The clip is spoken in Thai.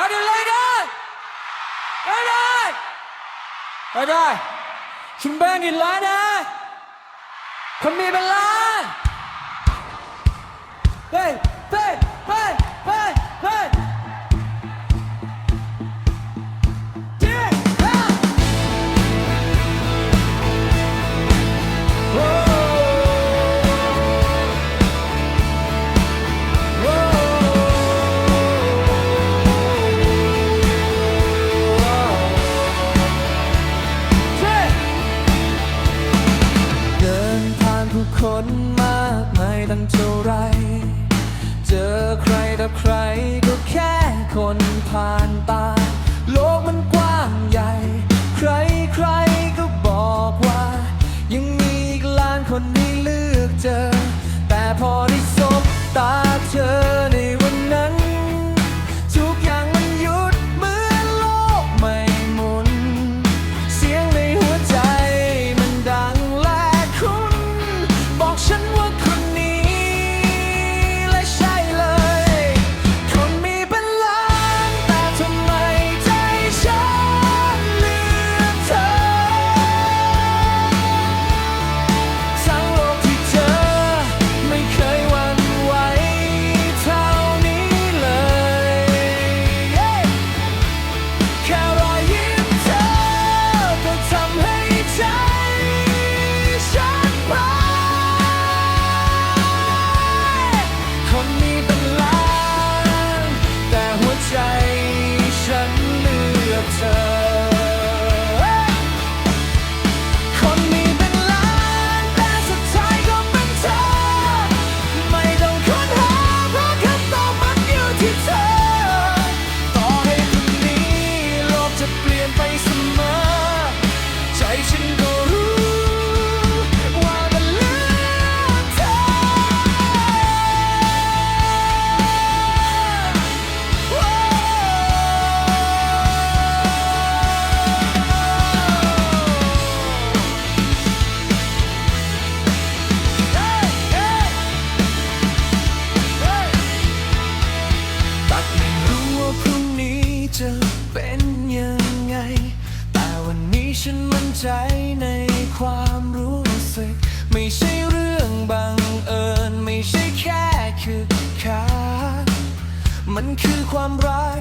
เอาเดี๋เลยได้ได้ได้ไปได้ชุมแบงกินร้านนะคนมีเป็นล้านเฮ้ คนมากมายตั้งเท่าไร เจอใครต่อใครก็แค่คนผ่านตา โลกมันกว้างใหญ่ ใครใครก็บอกว่า ยังมีอีกล้านคนที่เลือกเจอ แต่พอได้สบตาเธอในวันนั้น ใจในความรู้สึก ไม่ใช่เรื่องบังเอิญ ไม่ใช่แค่คือคามันคือความรัก